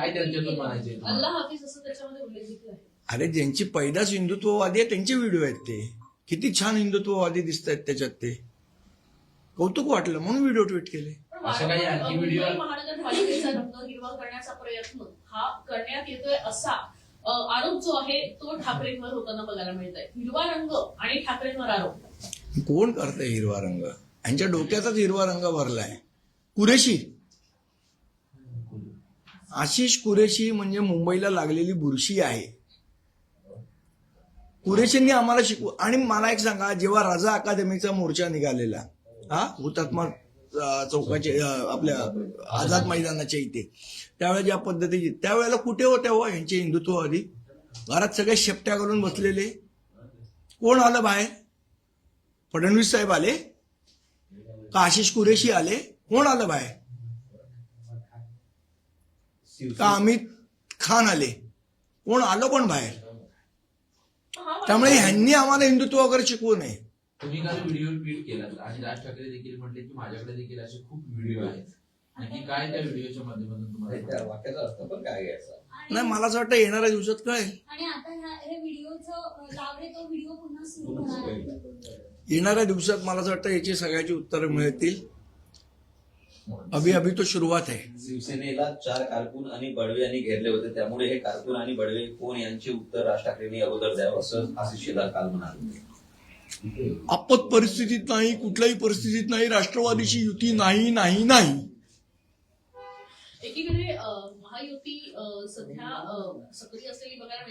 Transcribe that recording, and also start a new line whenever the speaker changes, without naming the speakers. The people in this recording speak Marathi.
काय त्यांच्यातून म्हणायचे तुम्हाला?
अल्लाह हाफिज असं त्याच्यामध्ये उल्लेखित आहे.
अरे ज्यांची पैदाच हिंदुत्ववादी आहे त्यांचे व्हिडिओ आहेत ते. किती छान हिंदुत्ववादी दिसत आहेत त्याच्यात ते. कौतुक वाटलं म्हणून व्हिडिओ ट्विट केले.
पण
असं काही आणखी
मुंबई
व्हिडिओ-
महानगरपालिकेचा रंग हिरवा करण्याचा प्रयत्न हा करण्यात येतोय असा अ, आरोप जो आहे तो ठाकरेंवर होताना बघायला मिळत आहे हिरवा रंग आणि ठाकरेंवर आरोप.
कोण करतंय हिरवा रंग? यांच्या डोक्याचाच हिरवा रंग भरलाय. कुरेशी. आशिष कुरेशी म्हणजे मुंबईला लागलेली बुरशी आहे. कुरेशींनी आम्हाला शिकवू आणि मला एक सांगा जेव्हा राजा अकादमीचा मोर्चा निघालेला हा हुतात्मा चौकाचे आपल्या आझाद मैदानाच्या इथे त्यावेळेला ज्या पद्धतीची त्यावेळेला कुठे होत्या हो यांचे हिंदुत्ववादी? घरात सगळे शेपट्या घालून बसलेले. कोण आलं बाहेर? फडणवीस साहेब आले? का आशिष कुरेशी आले? कोण आलं बाहेर? का अमित खान आले. कोण आलं कोण बाहेर. त्यामुळे ह्यांनी आम्हाला हिंदुत्व वगैरे शिकवू नये.
तुम्ही काल व्हिडिओ ट्विट केला आणि राज ठाकरे देखील म्हटले की माझ्याकडे देखील असे खूप व्हिडिओ आहेत. नक्की काय त्या व्हिडिओच्या माध्यमातून तुम्हाला
वाक्याचा अर्थ पण काय घ्यायचा?
नाही मला असं वाटतं येणाऱ्या दिवसात कळेल
आणि आता ह्या हे व्हिडिओचं लावले तो व्हिडिओ पुन्हा सुरू होणार आहे.
येणाऱ्या दिवसात मला असं वाटतं याची सगळ्याची उत्तरं मिळतील. अभि अभि तो सुरुवात आहे
शिवसेनेला चार कारकून आणि बडवे यांनी घेरले होते. त्यामुळे हे कारकून आणि बडवे कोण यांचे उत्तर राज ठाकरेंनी अगोदर द्यावं असं आशिष शेलार काल म्हणाले.
आपत परिस्थितीत नाही कुठल्याही परिस्थितीत नाही राष्ट्रवादीची युती नाही नाही नाही.
एकीकडे महायुती सध्या सक्रिय असलेली बघायला